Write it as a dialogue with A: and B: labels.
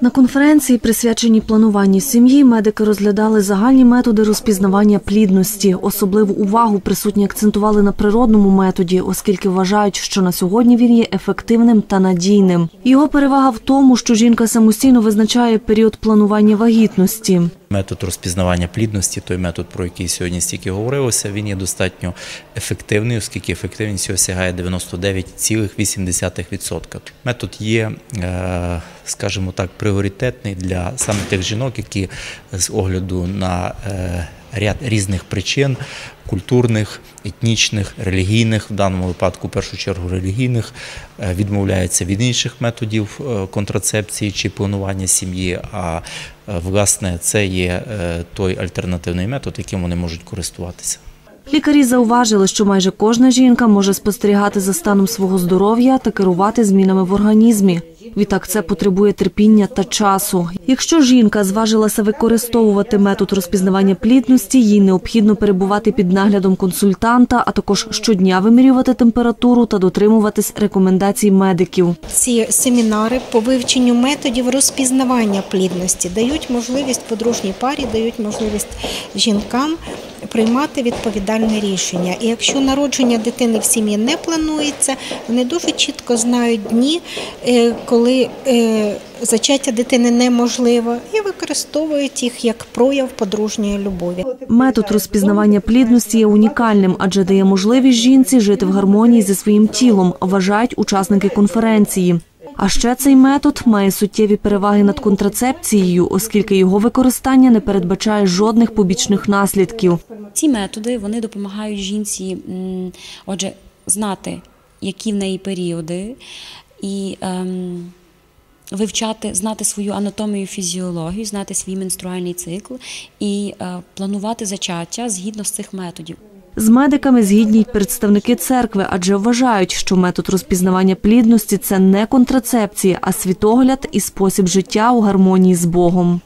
A: На конференції, присвяченій плануванню сім'ї, медики розглядали загальні методи розпізнавання плідності. Особливу увагу присутні акцентували на природному методі, оскільки вважають, що на сьогодні він є ефективним та надійним. Його перевага в тому, що жінка самостійно визначає період планування вагітності.
B: Метод розпізнавання плідності, той метод, про який сьогодні стільки говорилося, він є достатньо ефективний, оскільки ефективність його сягає 99,8%. Метод є, е, скажімо так, пріоритетний для саме тих жінок, які з огляду на е, ряд різних причин культурних, етнічних, релігійних, в даному випадку, в першу чергу, релігійних, відмовляється відмовляються від інших методів е, контрацепції чи планування сім'ї. А е, власне це є е, той альтернативний метод, яким вони можуть користуватися.
A: Лікарі зауважили, що майже кожна жінка може спостерігати за станом свого здоров'я та керувати змінами в організмі. Відтак це потребує терпіння та часу. Якщо жінка зважилася використовувати метод розпізнавання плідності, їй необхідно перебувати під наглядом консультанта, а також щодня вимірювати температуру та дотримуватись рекомендацій медиків.
C: Ці семінари по вивченню методів розпізнавання плідності дають можливість подружній парі, дають можливість жінкам приймати відповідальне рішення. І якщо народження дитини в сім'ї не планується, вони дуже чітко знають дні, е, коли е, зачаття дитини неможливо, і використовують їх як прояв подружньої любові.
A: Метод розпізнавання плідності є унікальним, адже дає можливість жінці жити в гармонії зі своїм тілом, вважають учасники конференції. А ще цей метод має суттєві переваги над контрацепцією, оскільки його використання не передбачає жодних побічних наслідків.
D: Ці методи вони допомагають жінці, отже, знати, які в неї періоди, і ем, вивчати, знати свою анатомію, фізіологію, знати свій менструальний цикл і е, планувати зачаття згідно з цих методів.
A: З медиками згідні представники церкви, адже вважають, що метод розпізнавання плідності це не контрацепція, а світогляд і спосіб життя у гармонії з Богом.